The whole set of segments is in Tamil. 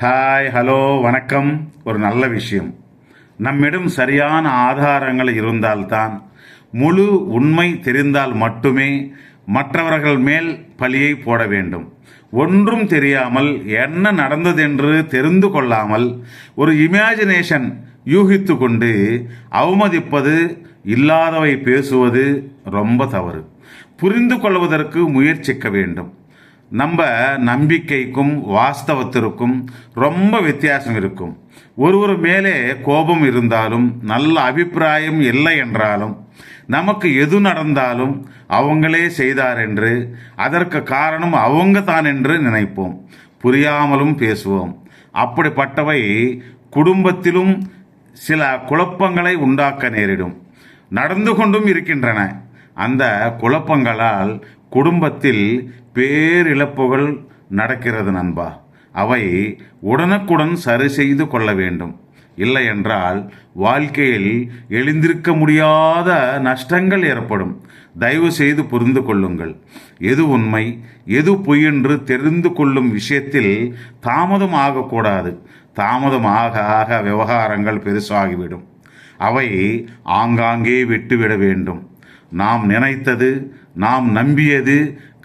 ஹாய் ஹலோ வணக்கம். ஒரு நல்ல விஷயம். நம்மிடம் சரியான ஆதாரங்கள் இருந்தால்தான் முழு உண்மை தெரிந்தால் மட்டுமே மற்றவர்கள் மேல் பழியை போட வேண்டும். ஒன்றும் தெரியாமல் என்ன நடந்ததென்று தெரிந்து கொள்ளாமல் ஒரு இமேஜினேஷன் யூகித்து கொண்டு அவமதிப்பது இல்லாதவை பேசுவது ரொம்ப தவறு. புரிந்து கொள்வதற்கு முயற்சிக்க வேண்டும். நம்ம நம்பிக்கைக்கும் வாஸ்தவத்திற்கும் ரொம்ப வித்தியாசம் இருக்கும். ஒருவர் மேலே கோபம் இருந்தாலும் நல்ல அபிப்பிராயம் இல்லை என்றாலும் நமக்கு எது நடந்தாலும் அவங்களே செய்தார் என்று அதற்கு காரணம் அவங்க தான் என்று நினைப்போம். புரியாமலும் பேசுவோம். அப்படிப்பட்டவை குடும்பத்திலும் சில குழப்பங்களை உண்டாக்க நேரிடும். நடந்து கொண்டும் இருக்கின்றன. அந்த குழப்பங்களால் குடும்பத்தில் பேரிழப்புகள் நடக்கிறது நண்பா. அவை உடனுக்குடன் சரி செய்து கொள்ள வேண்டும். இல்லை என்றால் வாழ்க்கையில் எழுந்திருக்க முடியாத நஷ்டங்கள் ஏற்படும். தயவு செய்து புரிந்து கொள்ளுங்கள். எது உண்மை எது பொய் என்று தெரிந்து கொள்ளும் விஷயத்தில் தாமதம் ஆகக்கூடாது. தாமதம் ஆக ஆக விவகாரங்கள் பெருசாகிவிடும். அவை ஆங்காங்கே விட்டுவிட வேண்டும். நாம் நினைத்தது நாம் நம்பியது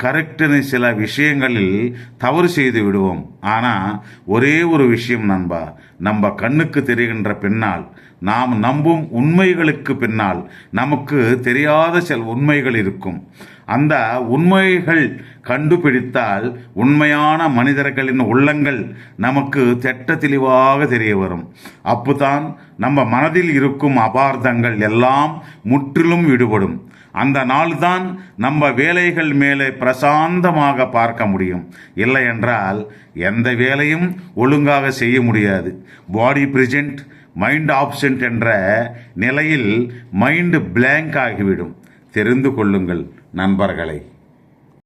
கரெக்டுன்னு சில விஷயங்களில் தவறு செய்து விடுவோம். ஆனால் ஒரே ஒரு விஷயம் நண்பா நம்ம கண்ணுக்கு தெரிகின்ற பின்னால் நாம் நம்பும் உண்மைகளுக்கு பின்னால் நமக்கு தெரியாத சில உண்மைகள் இருக்கும். அந்த உண்மைகள் கண்டுபிடித்தால் உண்மையான மனிதர்களின் உள்ளங்கள் நமக்கு தெட்ட தெளிவாக தெரிய வரும். அப்போதான் நம்ம மனதில் இருக்கும் அபார்த்தங்கள் எல்லாம் முற்றிலும் விடுபடும். அந்த நாள்தான் நம்ம வேலைகள் மேலே பிரசாந்தமாக பார்க்க முடியும். இல்லை என்றால் எந்த வேலையும் ஒழுங்காக செய்ய முடியாது. பாடி பிரசன்ட் மைண்ட் ஆப்சென்ட் என்ற நிலையில் மைண்டு பிளாங்க் ஆகிவிடும். தெரிந்து கொள்ளுங்கள் நண்பர்களை.